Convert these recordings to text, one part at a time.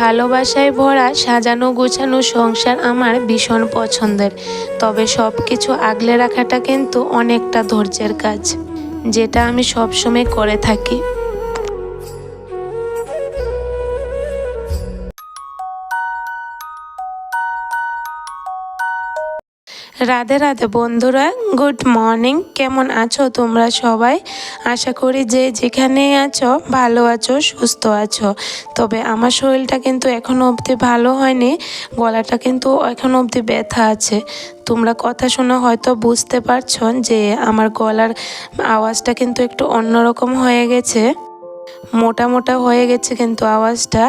ভালোবাসায় ভরা সাজানো গোছানো সংসার আমার ভীষণ পছন্দের। তবে সব কিছু আগলে রাখাটা কিন্তু অনেকটা ধৈর্যের কাজ, যেটা আমি সবসময় করে থাকি। রাধে রাধে বন্ধুরা, গুড মর্নিং। কেমন আছো তোমরা সবাই? আশা করি যে যেখানে আছো, ভালো আছো, সুস্থ আছো। তবে আমার শরীরটা কিন্তু এখনও অবধি ভালো হয়নি, গলাটা কিন্তু এখনও অবধি ব্যথা আছে। তোমরা কথা শুনে হয়তো বুঝতে পারছ যে আমার গলার আওয়াজটা কিন্তু একটু অন্যরকম হয়ে গেছে। মোটা মোটা হয়ে গেছে কিন্তু আওয়াজটা।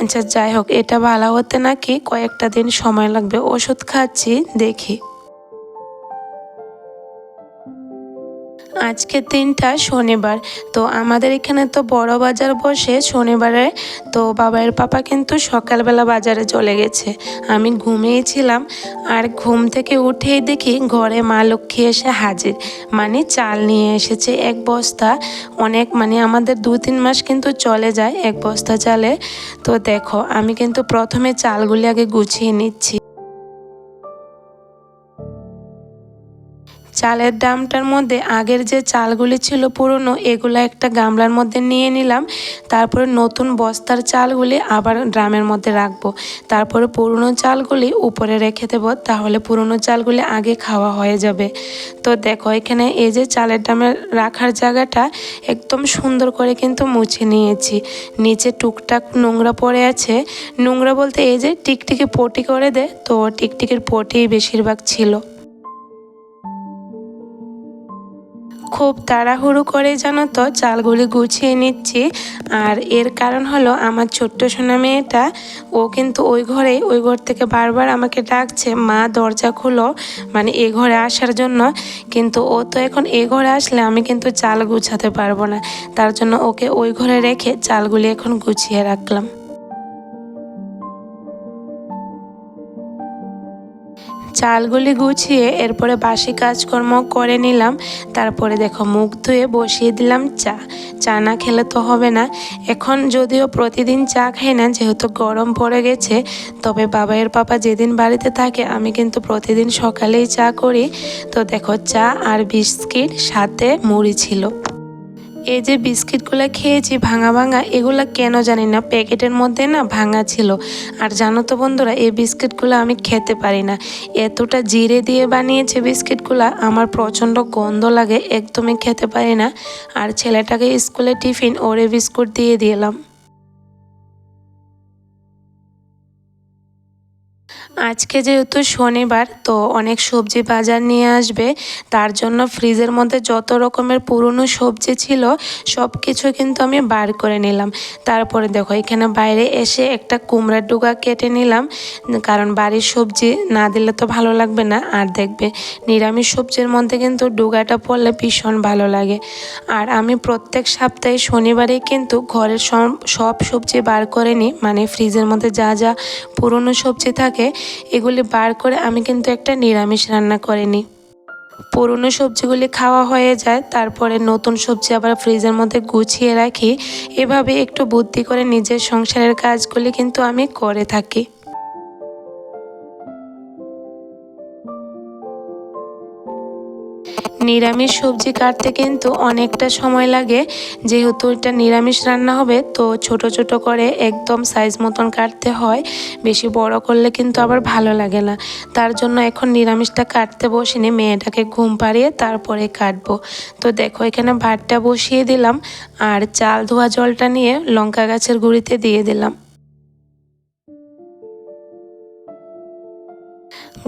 আচ্ছা যাই হোক, এটা ভালো হতে নাকি কয়েকটা দিন সময় লাগবে? ওষুধ খাচ্ছি, দেখি। আজকে দিনটা শনিবার। তো আমাদের এখানে তো বড় বাজার বসে শনিবারে। তো বাবার পাপা কিন্তু সকালবেলা বাজারে চলে গেছে। আমি ঘুমিয়েছিলাম আর ঘুম থেকে উঠেই দেখি ঘরে মা লক্ষ্মী এসে হাজির। মানে চাল নিয়ে এসেছে এক বস্তা। অনেক মানে আমাদের দু তিন মাস কিন্তু চলে যায় এক বস্তা চালে। তো দেখো, আমি কিন্তু প্রথমে চালগুলি আগে গুছিয়ে নিচ্ছি। চালের দামটার মধ্যে আগের যে চালগুলি ছিল পুরনো, এগুলো একটা গামলার মধ্যে নিয়ে নিলাম। তারপরে নতুন বস্তার চালগুলি আবার ড্রামের মধ্যে রাখব। তারপরে পুরনো চালগুলি উপরে রেখে দেবো, তাহলে পুরনো চালগুলি আগে খাওয়া হয়ে যাবে। তো দেখো, এখানে এই যে চালের ড্রামের রাখার জায়গাটা একদম সুন্দর করে কিন্তু মুছে নিয়েছি। নিচে টুকটাক নোংরা পড়ে আছে। নোংরা বলতে এই যে টিকটিকি পটি করে দে, তো টিকটিকির পটিই বেশিরভাগ ছিল। খুব তাড়াহুড়ো করে জানো তো, চালগুলি গুছিয়ে নিচ্ছি। আর এর কারণ হলো আমার ছোট্ট সোনা মেয়েটা, ও কিন্তু ওই ঘরে ওই ঘর থেকে বারবার আমাকে ডাকছে, মা, দরজা খুলো। মানে এ ঘরে আসার জন্য। কিন্তু ও তো এখন এ ঘরে আসলে আমি কিন্তু চাল গুছাতে পারব না। তার জন্য ওকে ওই ঘরে রেখে চালগুলি এখন গুছিয়ে রাখলাম। চালগুলি গুছিয়ে এরপরে বাসি কাজকর্ম করে নিলাম। তারপরে দেখো মুখ ধুয়ে বসিয়ে দিলাম চা। চা না খেলে তো হবে না। এখন যদিও প্রতিদিন চা খাই না, যেহেতু গরম পড়ে গেছে, তবে বাবাইয়ের পাপা যেদিন বাড়িতে থাকে, আমি কিন্তু প্রতিদিন সকালেই চা করি। তো দেখো চা আর বিস্কিট সাথে মুড়ি ছিল। এই যে বিস্কিটগুলো খেয়েছি ভাঙা ভাঙা, এগুলো কেন জানি না। প্যাকেটের মধ্যে না ভাঙা ছিল। আর জানো তো বন্ধুরা, এই বিস্কিটগুলো আমি খেতে পারি না। এতটা জিরে দিয়ে বানিয়েছে বিস্কিটগুলো, আমার প্রচণ্ড গন্ধ লাগে, একদমই খেতে পারি না। আর ছেলেটাকে স্কুলে টিফিন, ওরে বিস্কুট দিয়ে দিলাম। আজকে যেহেতু শনিবার, তো অনেক সবজি বাজার নিয়ে আসবে। তার জন্য ফ্রিজের মধ্যে যত রকমের পুরনো সবজি ছিল সব কিছু কিন্তু আমি বার করে নিলাম। তারপরে দেখো, এখানে বাইরে এসে একটা কুমড়ার ডুগা কেটে নিলাম। কারণ বাড়ির সবজি না দিলে তো ভালো লাগবে না। আর দেখবে, নিরামিষ সবজির মধ্যে কিন্তু ডুগাটা পড়লে ভীষণ ভালো লাগে। আর আমি প্রত্যেক সপ্তাহে শনিবারে কিন্তু ঘরের সব সবজি বার করে নিই। মানে ফ্রিজের মধ্যে যা যা পুরনো সবজি থাকে এগুলি বার করে আমি কিন্তু একটা নিরামিষ রান্না করে নিই পুরনো সবজিগুলি খাওয়া হয়ে যায়, তারপরে নতুন সবজি আবার ফ্রিজের মধ্যে গুছিয়ে রাখি। এভাবে একটু বুদ্ধি করে নিজের সংসারের কাজগুলি কিন্তু আমি করে থাকি। নিরামিষ সবজি কাটতে কিন্তু অনেকটা সময় লাগে। যেহেতু এটা নিরামিষ রান্না হবে, তো ছোট ছোট করে একদম সাইজ মতন কাটতে হয়। বেশি বড় করলে কিন্তু আবার ভালো লাগে না। তার জন্য এখন নিরামিষটা কাটতে বসিনি, মেয়েটাকে ঘুম পাড়িয়ে তারপরে কাটবো। তো দেখো, এখানে ভাতটা বসিয়ে দিলাম, আর চাল ধোয়া জলটা নিয়ে লঙ্কা গাছের গুঁড়িতে দিয়ে দিলাম।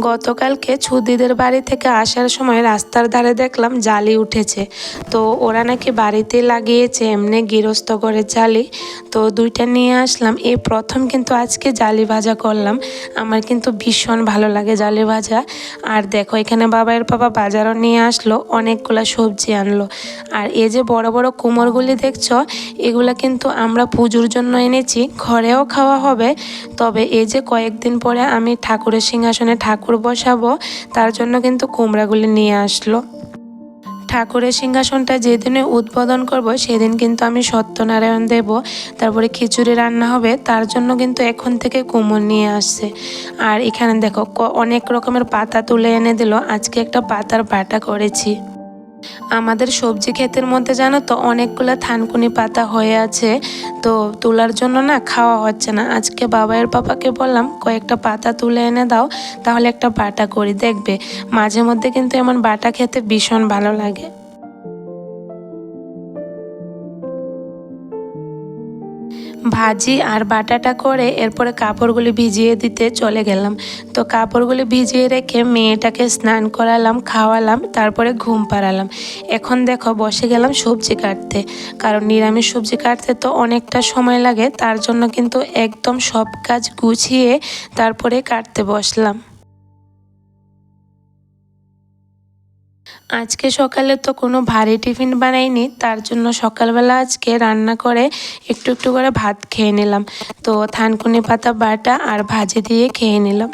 গতকালকে ছুদিদের বাড়ি থেকে আসার সময় রাস্তার ধারে দেখলাম জালি উঠেছে। তো ওরা নাকি বাড়িতে লাগিয়েছে, এমনি গৃহস্থ করে জালি। তো দুইটা নিয়ে আসলাম। এই প্রথম কিন্তু আজকে জালি ভাজা করলাম। আমার কিন্তু ভীষণ ভালো লাগে জালি ভাজা। আর দেখো, এখানে বাবাইয়ের বাবা বাজারও নিয়ে আসলো, অনেকগুলো সবজি আনলো। আর এই যে বড় বড় কুমোরগুলি দেখছ, এগুলো কিন্তু আমরা পুজোর জন্য এনেছি। ঘরেও খাওয়া হবে। তবে এই যে কয়েকদিন পরে আমি ঠাকুরের সিংহাসনে ঠাকুর বসাবো, তার জন্য কিন্তু কুমড়াগুলি নিয়ে আসলো। ঠাকুরের সিংহাসনটা যেদিনে উদ্বোধন করব, সেদিন কিন্তু আমি সত্যনারায়ণ দেব। তারপরে খিচুড়ি রান্না হবে, তার জন্য কিন্তু এখন থেকে কুমড় নিয়ে আসছে। আর এখানে দেখো অনেক রকমের পাতা তুলে এনে দিল। আজকে একটা পাতার বাটা করেছি। আমাদের সবজি ক্ষেতের মধ্যে জানো তো অনেকগুলো থানকুনি পাতা হয়ে আছে। তো তোলার জন্য না খাওয়া হচ্ছে না। আজকে বাবায়ের পাপাকে বললাম, কয়েকটা পাতা তুলে এনে দাও, তাহলে একটা বাটা করি। দেখবে, মাঝে মধ্যে কিন্তু এমন বাটা খেতে ভীষণ ভালো লাগে। ভাজি আর বাটাটা করে এরপরে কাপড়গুলি ভিজিয়ে দিতে চলে গেলাম। তো কাপড়গুলি ভিজিয়ে রেখে মেয়েটাকে স্নান করালাম, খাওয়ালাম, তারপরে ঘুম পাড়ালাম। এখন দেখো বসে গেলাম সবজি কাটতে। কারণ নিরামিষ সবজি কাটতে তো অনেকটা সময় লাগে, তার জন্য কিন্তু একদম সব কাজ গুছিয়ে তারপরে কাটতে বসলাম। আজকে সকালে তো কোনো ভারী টিফিন বানাইনি, তার জন্য সকালবেলা আজকে রান্না করে একটু একটু করে ভাত খেয়ে নিলাম। তো থানকুনি পাতা বাটা আর ভাজে দিয়ে খেয়ে নিলাম।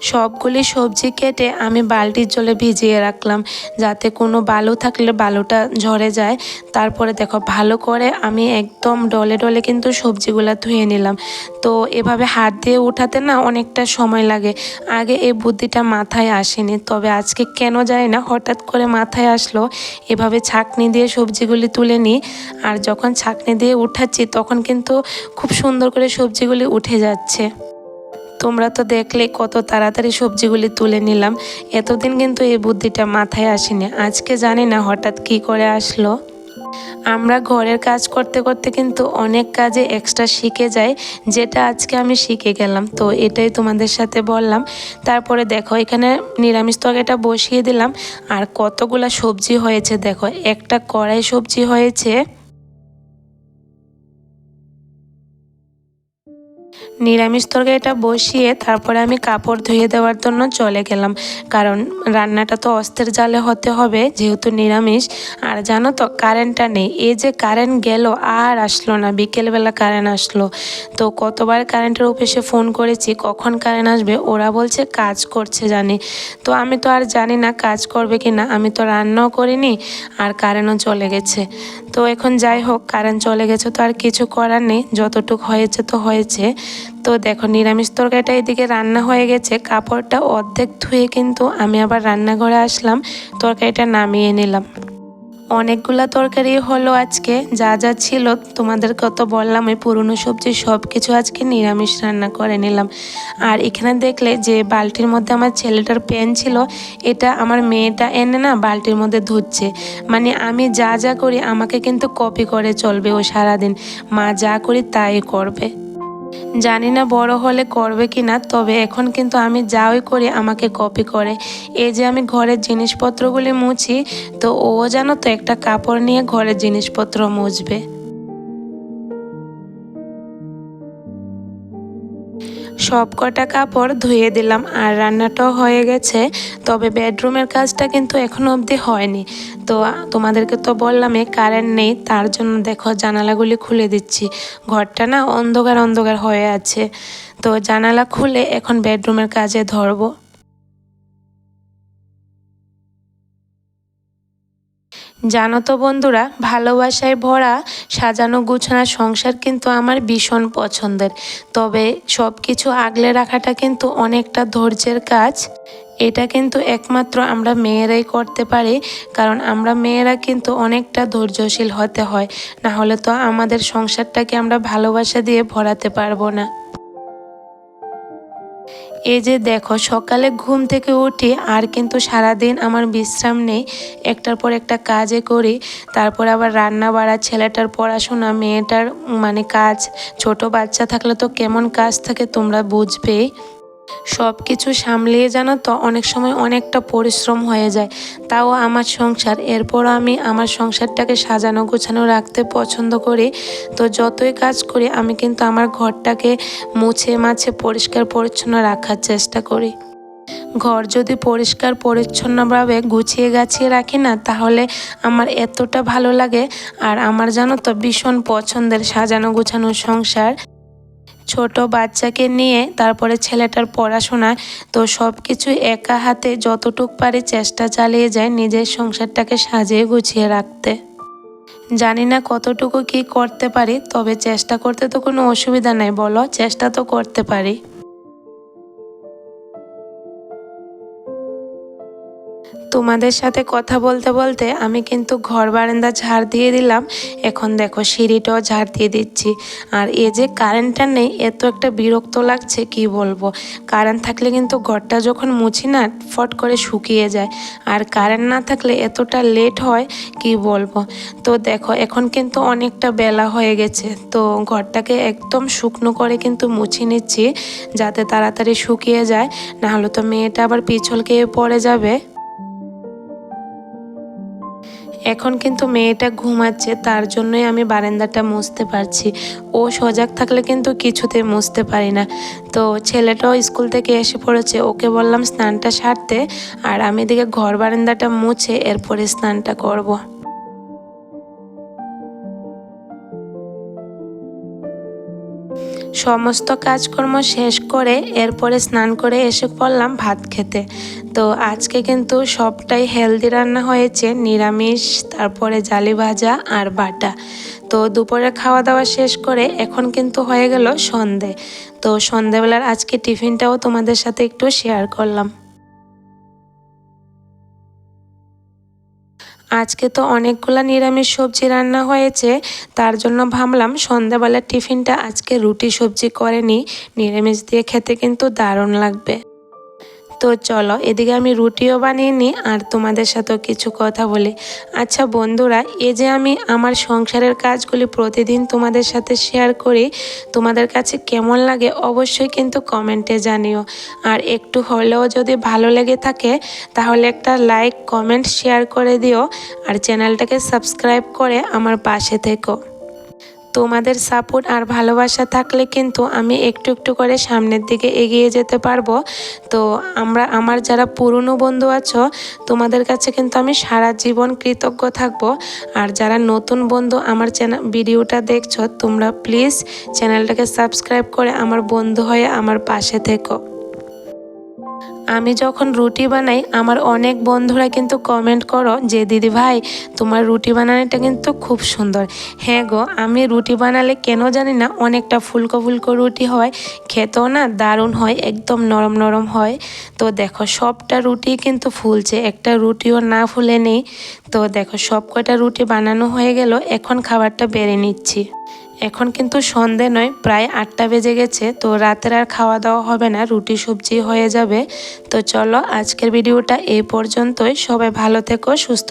সবগুলি সবজি কেটে আমি বালতির জলে ভিজিয়ে রাখলাম, যাতে কোনো বালু থাকলে বালুটা ঝরে যায়। তারপরে দেখো, ভালো করে আমি একদম ডলে ডলে কিন্তু সবজিগুলো ধুয়ে নিলাম। তো এভাবে হাত দিয়ে উঠাতে না অনেকটা সময় লাগে। আগে এই বুদ্ধিটা মাথায় আসেনি, তবে আজকে কেন যায় না, হঠাৎ করে মাথায় আসলো। এভাবে ছাকনি দিয়ে সবজিগুলি তুলে নিই, আর যখন ছাকনি দিয়ে উঠাচ্ছি, তখন কিন্তু খুব সুন্দর করে সবজিগুলি উঠে যাচ্ছে। তোমরা তো দেখলে কত তাড়াতাড়ি সবজিগুলি তুলে নিলাম। এতদিন কিন্তু এই বুদ্ধিটা মাথায় আসেনি। আজকে জানি না হঠাৎ কি করে আসলো। আমরা ঘরের কাজ করতে করতে কিন্তু অনেক কাজে এক্সট্রা শিখে যাই, যেটা আজকে আমি শিখে গেলাম। তো এটাই তোমাদের সাথে বললাম। তারপরে দেখো, এখানে নিরামিষ তরকারিটা বসিয়ে দিলাম। আর কতগুলা সবজি হয়েছে দেখো। একটা কড়াই সবজি হয়েছে। নিরামিষ তরকারিটা বসিয়ে তারপরে আমি কাপড় ধুয়ে দেওয়ার জন্য চলে গেলাম। কারণ রান্নাটা তো অস্তের জালে হতে হবে, যেহেতু নিরামিষ। আর জানো তো কারেন্টটা নেই। এই যে কারেন্ট গেল, আর আসলো না। বিকেলবেলা কারেন্ট আসলো। তো কতবার কারেন্টের অফিসে ফোন করেছি, কখন কারেন্ট আসবে, ওরা বলছে কাজ করছে জানি। তো আমি তো আর জানি না কাজ করবে কি না আমি তো রান্নাও করিনি, আর কারেন্টও চলে গেছে। তো এখন যাই হোক কারেন্ট চলে গেছে তো আর কিছু করার নেই। যতটুক হয়েছে তো হয়েছে। তো দেখো, নিরামিষ তরকারিটা এদিকে রান্না হয়ে গেছে। কাপড়টা অর্ধেক ধুয়ে কিন্তু আমি আবার রান্নাঘরে আসলাম, তরকারিটা নামিয়ে নিলাম। অনেকগুলা তরকারি হলো আজকে, যা যা ছিল, তোমাদেরকে তো বললাম, ওই পুরনো সবজি সব কিছু আজকে নিরামিষ রান্না করে নিলাম। আর এখানে দেখলে যে বালতির মধ্যে আমার ছেলেটার পেন ছিল, এটা আমার মেয়েটা এনে না বালতির মধ্যে ধুচ্ছে। মানে আমি যা যা করি, আমাকে কিন্তু কপি করে চলবে ও সারাদিন। মা যা করি, তাই করবে। জানি না বড় হলে করবে কি না তবে এখন কিন্তু আমি যাওই করি আমাকে কপি করে। এই যে আমি ঘরের জিনিসপত্রগুলি মুছি, তো ও জানো তো একটা কাপড় নিয়ে ঘরের জিনিসপত্র মুছবে। সব কটা কাপড় ধুয়ে দিলাম আর রান্নাটাও হয়ে গেছে। তবে বেডরুমের কাজটা কিন্তু এখনও অবধি হয়নি। তো তোমাদেরকে তো বললামই কারেন্ট নেই, তার জন্য দেখো জানালাগুলি খুলে দিচ্ছি। ঘরটা না অন্ধকার অন্ধকার হয়ে আছে। তো জানালা খুলে এখন বেডরুমের কাজে ধরবো। জানো তো বন্ধুরা, ভালোবাসায় ভরা সাজানো গুছানো সংসার কিন্তু আমার ভীষণ পছন্দের। তবে সব কিছু আগলে রাখাটা কিন্তু অনেকটা ধৈর্যের কাজ। এটা কিন্তু একমাত্র আমরা মেয়েরাই করতে পারি, কারণ আমরা মেয়েরা কিন্তু অনেকটা ধৈর্যশীল হতে হয়। না হলে তো আমাদের সংসারটাকে আমরা ভালোবাসা দিয়ে ভরাতে পারব না। এই যে দেখো, সকালে ঘুম থেকে উঠি আর কিন্তু সারাদিন আমার বিশ্রাম নেই। একটার পর একটা কাজে করি, তারপর আবার রান্না বাড়া, ছেলেটার পড়াশোনা, মেয়েটার মানে কাজ। ছোট বাচ্চা থাকলে তো কেমন কাজ থাকে তোমরা বুঝবেই সব কিছু সামলিয়ে জানো তো, অনেক সময় অনেকটা পরিশ্রম হয়ে যায়। তাও আমার সংসার, এরপর আমি আমার সংসারটাকে সাজানো গোছানো রাখতে পছন্দ করি। তো যতই কাজ করি, আমি কিন্তু আমার ঘরটাকে মুছে মাছে পরিষ্কার পরিচ্ছন্ন রাখার চেষ্টা করি। ঘর যদি পরিষ্কার পরিচ্ছন্নভাবে গুছিয়ে গাছিয়ে রাখি না, তাহলে আমার এতটা ভালো লাগে। আর আমার জানো তো, ভীষণ পছন্দের সাজানো গোছানো সংসার। ছোট বাচ্চাকে নিয়ে তারপরে ছেলেটার পড়াশোনা, তো সব কিছু একা হাতে যতটুক পারি চেষ্টা চালিয়ে যায় নিজের সংসারটাকে সাজিয়ে গুছিয়ে রাখতে। জানি না কতটুকু কি করতে পারি, তবে চেষ্টা করতে তো কোনো অসুবিধা নাই, বলো? চেষ্টা তো করতে পারি। তোমাদের সাথে কথা বলতে বলতে আমি কিন্তু ঘর বারান্দা ঝাড় দিয়ে দিলাম। এখন দেখো সিঁড়িটাও ঝাড় দিয়ে দিচ্ছি। আর এ যে কারেন্টটা নেই এত একটা বিরক্ত লাগছে, কি বলব? কারেন্ট থাকলে কিন্তু ঘরটা যখন মুছি না, ফট করে শুকিয়ে যায়। আর কারেন্ট না থাকলে এতটা লেট হয়, কি বলব? তো দেখো, এখন কিন্তু অনেকটা বেলা হয়ে গেছে। তো ঘরটাকে একদম শুকনো করে কিন্তু মুছি নিচ্ছি, যাতে তাড়াতাড়ি শুকিয়ে যায়। নাহলে তো মেয়েটা আবার পিছল খেয়ে পড়ে যাবে। এখন কিন্তু মেয়েটা ঘুমাচ্ছে, তার জন্যই আমি বারান্দাটা মুছতে পারছি ও সজাগ থাকলে কিন্তু কিছুতে মুছতে পারি না তো ছেলেটাও স্কুল থেকে এসে পড়েছে, ওকে বললাম স্নানটা সারতে, আর আমি এদিকে ঘর বারান্দাটা মুছে এরপরে স্নানটা করব। সমস্ত কাজকর্ম শেষ করে এরপরে স্নান করে এসে পড়লাম ভাত খেতে। তো আজকে কিন্তু সবটাই হেলদি রান্না হয়েছে, নিরামিষ, তারপরে জালি ভাজা আর বাটা। তো দুপুরে খাওয়া দাওয়া শেষ করে এখন কিন্তু হয়ে গেল সন্ধে। তো সন্ধেবেলার আজকে টিফিনটাও তোমাদের সাথে একটু শেয়ার করলাম। আজকে তো অনেকগুলো নিরামিষ সবজি রান্না হয়েছে, তার জন্য ভাবলাম সন্ধ্যাবেলার টিফিনটা আজকে রুটি সবজি করে নিই নিরামিষ দিয়ে খেতে কিন্তু দারুণ লাগবে। তো চলো, এদিকে আমি রুটিও বানিয়ে নিই আর তোমাদের সাথেও কিছু কথা বলি। আচ্ছা বন্ধুরা, এই যে আমি আমার সংসারের কাজগুলি প্রতিদিন তোমাদের সাথে শেয়ার করি, তোমাদের কাছে কেমন লাগে অবশ্যই কিন্তু কমেন্টে জানিও। আর একটু হলেও যদি ভালো লেগে থাকে, তাহলে একটা লাইক কমেন্ট শেয়ার করে দিও। আর চ্যানেলটাকে সাবস্ক্রাইব করে আমার পাশে থেকো। তোমাদের সাপোর্ট আর ভালোবাসা থাকলে কিন্তু আমি একটু একটু করে সামনের দিকে এগিয়ে যেতে পারব। তো আমরা, আমার যারা পুরনো বন্ধু আছো, তোমাদের কাছে কিন্তু আমি সারা জীবন কৃতজ্ঞ থাকব। আর যারা নতুন বন্ধু আমার চ্যানেল ভিডিওটা দেখছ, তোমরা প্লিজ চ্যানেলটাকে সাবস্ক্রাইব করে আমার বন্ধু হয়ে আমার পাশে থেকো। আমি যখন রুটি বানাই, আমার অনেক বন্ধুরা কিন্তু কমেন্ট করো যে, দিদি ভাই, তোমার রুটি বানানোটা কিন্তু খুব সুন্দর। হ্যাঁ গো, আমি রুটি বানালে কেন জানি না, অনেকটা ফুলকো ফুলকো রুটি হয়, খেতেও না দারুণ হয়, একদম নরম নরম হয়। তো দেখো, সবটা রুটি কিন্তু ফুলছে, একটা রুটিও না ফুলে নেই। তো দেখো সব কয়টা রুটি বানানো হয়ে গেল, এখন খাবারটা বেড়ে নিচ্ছি। এখন কিন্তু সন্ধে নয়, প্রায় আটটা বেজে গেছে, তো রাতের আর খাওয়া দাওয়া হবে না, রুটি সবজি হয়ে যাবে। তো চলো আজকের ভিডিওটা এই পর্যন্তই, সবাই ভালো থেকো, সুস্থ